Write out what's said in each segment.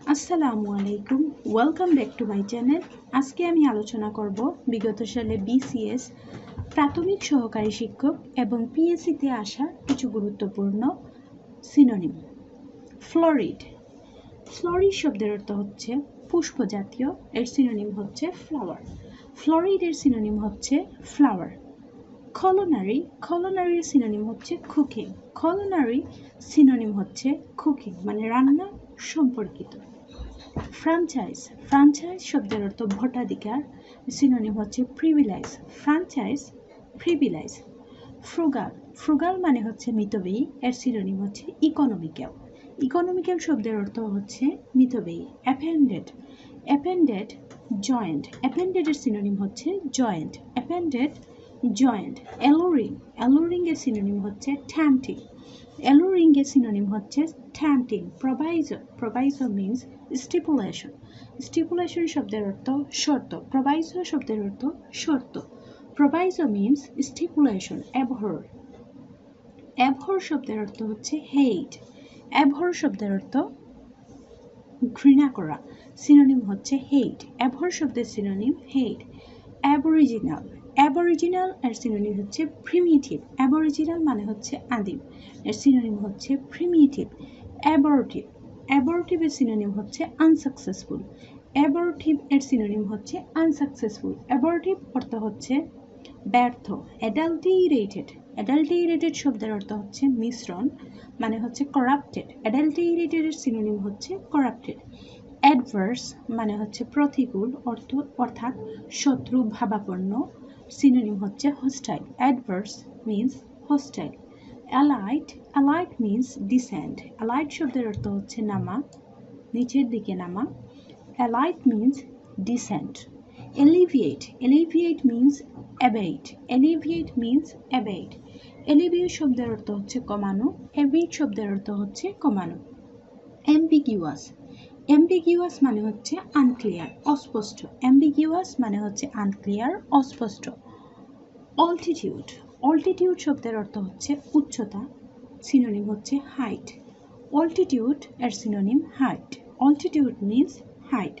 আসসালামু আলাইকুম। Welcome back to my channel আজকে আমি আলোচনা করব বিগত সালে বিসিএস প্রাথমিক সহকারী শিক্ষক এবং পিএসসিতে আসা কিছু গুরুত্বপূর্ণ সিনোনিম ফ্লোরিড ফ্লোরিড শব্দের অর্থ হচ্ছে পুষ্প জাতীয়, এর সিনোনিম হচ্ছে ফ্লাওয়ার ফ্লোরিডের সিনোনিম হচ্ছে ফ্লাওয়ার কলোনারি খলনারির সিনোনিম হচ্ছে কুকিং কলোনারি সিনোনিম হচ্ছে কুকিং মানে রান্না সম্পর্কিত। ফ্রাঞ্চাইজ ফ্রাঞ্চাইজ শব্দের অর্থ ভোটাধিকার সিনোনিম হচ্ছে privilege franchise privilege frugal frugal মানে হচ্ছে মিতব্যয়ী, এর সিনোনিম হচ্ছে ইকোনমিক্যাল ইকোনমিক্যাল শব্দের অর্থ হচ্ছে মিতব্যয়ী অ্যাপেন্ডেড অ্যাপেন্ডেড জয়েন্ট অ্যাপেন্ডেডের সিনোনিম হচ্ছে joint appended joint. Alluring. Alluring এর সিনোনিম হচ্ছে ট্যান্টিং অ্যালোরিং এর সিনোনিম হচ্ছে ট্যান্টিং প্রোভাইজো প্রোভাইজো মিন্স স্টিপুলেশন স্টিপুলেশন শব্দের অর্থ শর্ত। প্রোভাইজো শব্দের অর্থ শর্ত। প্রোভাইজো মিন্স স্টিপুলেশন অ্যাবহর অ্যাবহর শব্দের অর্থ হচ্ছে হেইট অ্যাবহর শব্দের অর্থ ঘৃণা করা। সিনোনিম হচ্ছে হেইট অ্যাবহর শব্দের সিনোনিম হেইট অ্যাবরিজিনাল অ্যাবরিজিনাল এর সিনোনিম হচ্ছে প্রিমিটিভ অ্যাবরিজিনাল মানে হচ্ছে আদিম। এর সিনোনিম হচ্ছে প্রিমিটিভ অ্যাবর্টিভ এর সিনোনিম হচ্ছে আনসাকসেসফুল অ্যাবরটিভ এর সিনোনিম হচ্ছে আনসাকসেসফুল অ্যাবর্টিভ অর্থ হচ্ছে ব্যর্থ অ্যাডাল্টিরেটেড অ্যাডাল্টিরেটেড শব্দের অর্থ হচ্ছে মিশ্রণ মানে হচ্ছে করাপ্টেড অ্যাডাল্টিরেটেড এর সিনোনিম হচ্ছে করাপ্টেড অ্যাডভার্স মানে হচ্ছে প্রতিকূল, অর্থ অর্থাৎ শত্রু, ভাবাপন্ন। সিনোনিম হচ্ছে hostile adverse means hostile alight alight means descend alight শব্দের অর্থ হচ্ছে নামা, নিচের দিকে নামা alight means descent alleviate alleviate means abate alleviate means abate alleviate শব্দের অর্থ হচ্ছে কমানো অ্যাবেইট শব্দের অর্থ হচ্ছে কমানো অ্যাম্বিগিউয়াস অ্যাম্বিগিউয়াস মানে হচ্ছে আনক্লিয়ার অস্পষ্ট। অ্যাম্বিগিউয়াস মানে হচ্ছে আনক্লিয়ার অস্পষ্ট। অল্টিটিউড অল্টিটিউড শব্দের অর্থ হচ্ছে উচ্চতা সিনোনিম হচ্ছে হাইট অল্টিটিউড এর synonym height altitude means height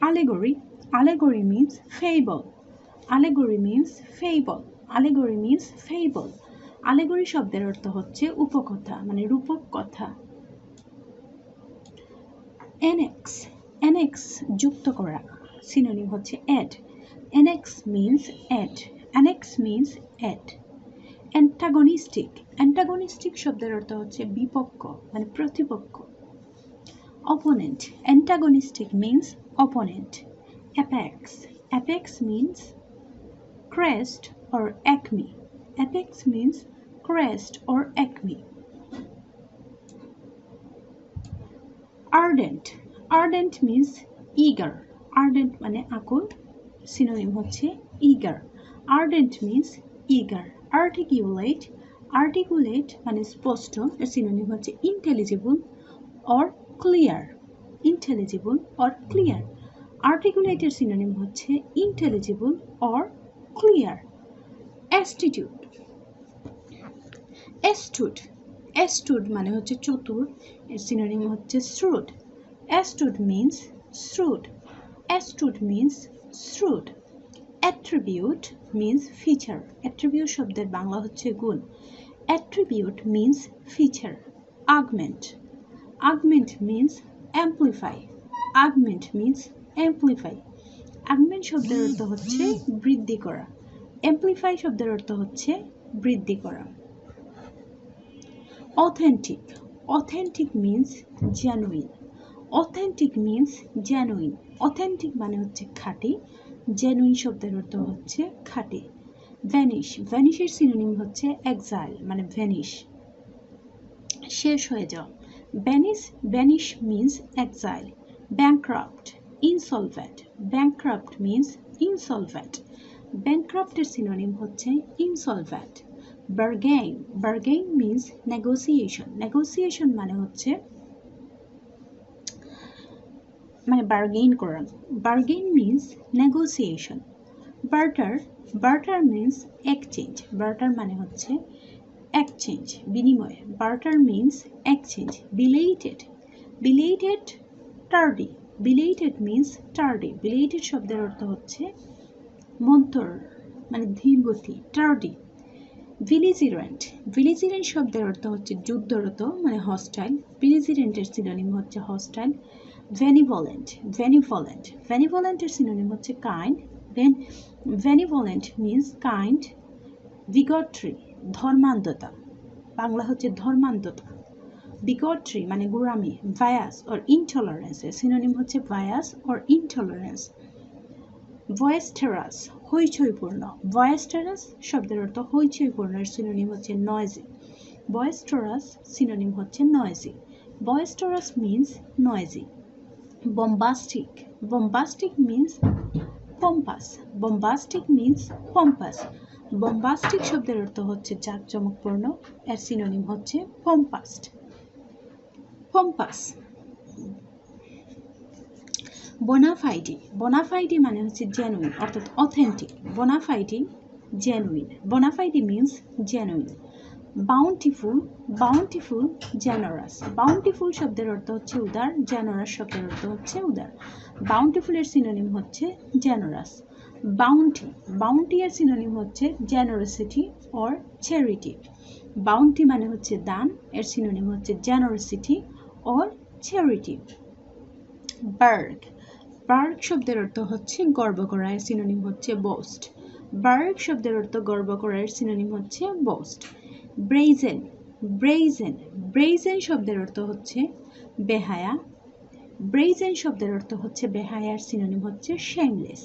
allegory allegory means fable allegory means fable allegory means fable allegory শব্দের অর্থ হচ্ছে উপকথা মানে রূপক কথা। এনএক্স এনএক্স যুক্ত করা সিনোনিম হচ্ছে add annex means add annex means add antagonistic antagonistic শব্দের অর্থ হচ্ছে বিপক্ষ মানে প্রতিপক্ষ। Opponent antagonistic means opponent apex apex means crest or acme apex means crest or acme ardent ardent means eager ardent মানে আকুল সিনোনিম হচ্ছে eager ardent means eager articulate articulate মানে স্পষ্ট এর সিনোনিম হচ্ছে intelligible or clear intelligible or clear articulate এর synonym হচ্ছে intelligible or clear astute astute astute মানে হচ্ছে চতুর, এর সিনোনিম হচ্ছে shrewd astute means shrewd astute means shrewd attribute means feature attribute শব্দের বাংলা হচ্ছে গুণ। Attribute means feature augment augment means amplify augment means amplify augment শব্দের অর্থ হচ্ছে বৃদ্ধি করা। অ্যাম্পলিফাই শব্দের অর্থ হচ্ছে বৃদ্ধি করা। Authentic authentic means genuine authentic means genuine authentic মানে হচ্ছে খাঁটি। জেনুইন শব্দের অর্থ হচ্ছে খাঁটি। ভ্যানিশ ভ্যানিশের সিনোনিম হচ্ছে এক্সাইল মানে ভ্যানিশ শেষ হয়ে যাও vanish vanish means exile bankrupt insolvent bankrupt means insolvent ব্যাংক্রাফটের synonym হচ্ছে insolvent bargain bargain means negotiation negotiation মানে হচ্ছে মানে বার্গেইন করা। Bargain means negotiation barter barter means exchange barter মানে হচ্ছে এক্সচেঞ্জ বিনিময়। Barter means exchange belated belated tardy belated means tardy belated শব্দের অর্থ হচ্ছে মন্তর মানে ধীরগতি টার্ডি ভিলিজিরেন্ট ভিলিজিরেন্ট শব্দের অর্থ হচ্ছে যুদ্ধরত মানে হস্টাইল ভিলিজিরেন্টের সিনোনিম হচ্ছে হস্টাইল ভ্যানিভলেন্ট ভ্যানিভলেন্ট ভ্যানিভলেন্টের সিনোনিম হচ্ছে kind then benevolent means kind bigotry ধর্মান্ধতা. Bangla হচ্ছে ধর্মান্ধতা. বিগট্রি মানে গোড়ামি ভায়াস অর ইনটলারেন্স এর সিনোনিম হচ্ছে ভায়াস অর ইনটলারেন্স ভয়েস্টেরাস হইচইপূর্ণ। ভয়েস্টেরাস শব্দের অর্থ হইচইপূর্ণ এর সিনোনিম হচ্ছে নয়েজি বয়েস্টোরাস সিনোনিম হচ্ছে noisy boisterous means noisy bombastic bombastic means pompous bombastic means pompous bombastic শব্দের অর্থ হচ্ছে জাঁকজমকপূর্ণ। এর সিনোনিম হচ্ছে পম্পাস্ট পম্পাস বোনাফাইডি বোনাফাইডি মানে হচ্ছে জেনুইন অর্থাৎ authentic bona fide genuine bona fide means genuine bountiful bountiful generous bountiful শব্দের অর্থ হচ্ছে উদার জেনারাস শব্দের অর্থ হচ্ছে উদার বাউন্টিফুলের সিনোনিম হচ্ছে জেনারাস বাউন্টি বাউন্টি এর সিনোনিম হচ্ছে জেনারসিটি অর চ্যারিটি বাউন্টি মানে হচ্ছে দান, এর সিনোনিম হচ্ছে generosity or charity berg berg শব্দের অর্থ হচ্ছে গর্ব করা, এর সিনোনিম হচ্ছে বোস্ট বার্গ শব্দের অর্থ গর্ব করা, এর সিনোনিম হচ্ছে বোস্ট ব্রেইজেন ব্রেইজেন ব্রেইজেন শব্দের অর্থ হচ্ছে বেহায়া। ব্রেইজেন শব্দের অর্থ হচ্ছে বেহায়ার সিনোনিম হচ্ছে shameless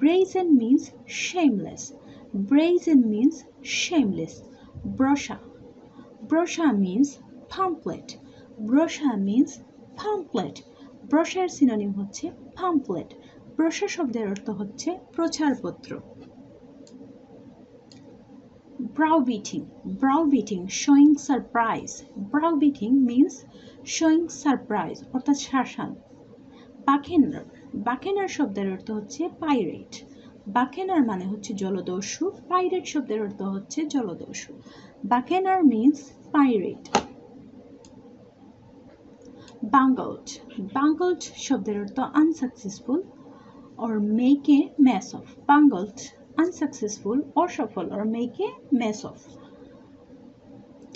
brazen means shameless brazen means shameless brochure brochure means pamphlet brochure means pamphlet ব্রশার synonym হচ্ছে পাম্পলেট ব্রশা শব্দের অর্থ হচ্ছে প্রচারপত্র। browbeating browbeating, showing surprise browbeating means showing surprise, অর্থাৎ শাসান। বাকেনার বাকেনার শব্দের অর্থ হচ্ছে পাইরেট বাকেনার মানে হচ্ছে জলদস্যু। পাইরেট শব্দের অর্থ হচ্ছে জলদস্যু। বাকেনার মিন্স পাইরেট বাঙ্গলড বাঙ্গলড শব্দের অর্থ unsuccessful make a mess of bungled unsuccessful অসফল make a mess of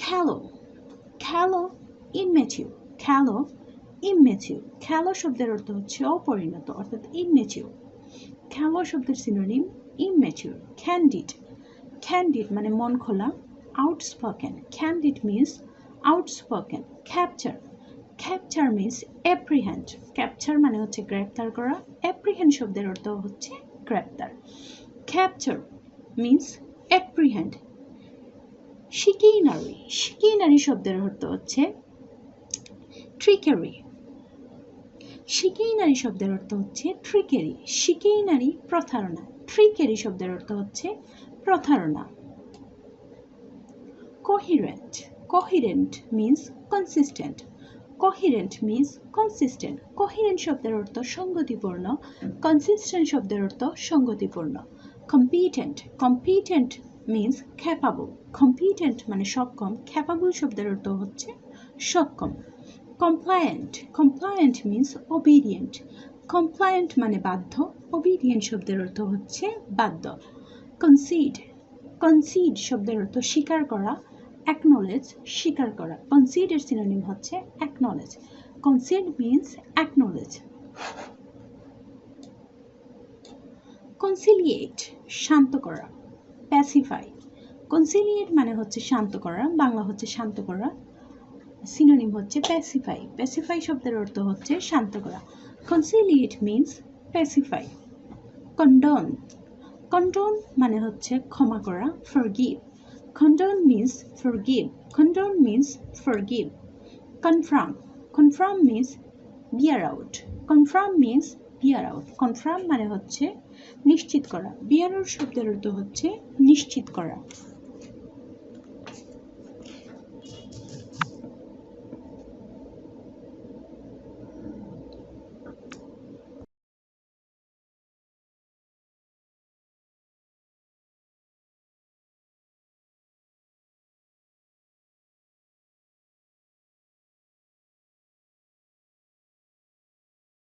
callow callow immature callow immature callow শব্দের অর্থ হচ্ছে অপরিণত অর্থাৎ immature callow শব্দের সিনোনিম immature candid candid মানে মন খোলা outspoken candid means outspoken capture capture means apprehend capture মানে হচ্ছে গ্রেপ্তার করা। অ্যাপ্রিহেন্ড শব্দের অর্থ হচ্ছে গ্রেপ্তার। Capture means apprehend chicanery chicanery শব্দের অর্থ হচ্ছে ট্রিকেরি শিকিনারি শব্দের অর্থ হচ্ছে ট্রিকেরি শিকিনারি প্রতারণা। ট্রিকেরি শব্দের অর্থ হচ্ছে প্রতারণা। Coherent coherent means consistent coherent means consistent coherent শব্দের অর্থ সঙ্গতিপূর্ণ কনসিস্টেন্ট শব্দের অর্থ সঙ্গতিপূর্ণ। Competent competent means capable competent মানে সক্ষম ক্যাপাবল শব্দের অর্থ হচ্ছে সক্ষম। Compliant compliant means obedient compliant মানে বাধ্য ওবিডিয়েন্ট শব্দের অর্থ হচ্ছে বাধ্য। কনসিড কনসিড শব্দের অর্থ স্বীকার করা অ্যাকনোলেজ স্বীকার করা। কনসিডের সিনোনিম হচ্ছে acknowledge concede means acknowledge conciliate শান্ত করা। প্যাসিফাই কনসিলিয়েট মানে হচ্ছে শান্ত করা, বাংলা হচ্ছে শান্ত করা। সিনোনিম হচ্ছে প্যাসিফাই প্যাসিফাই শব্দের অর্থ হচ্ছে শান্ত করা। Conciliate means pacify condone condone মানে হচ্ছে ক্ষমা করা forgive Condone means forgive. Condone means forgive. Confirm. Confirm means bear out. Confirm means bear out. Confirm মানে হচ্ছে নিশ্চিত করা bear out শব্দের অর্থ হচ্ছে নিশ্চিত করা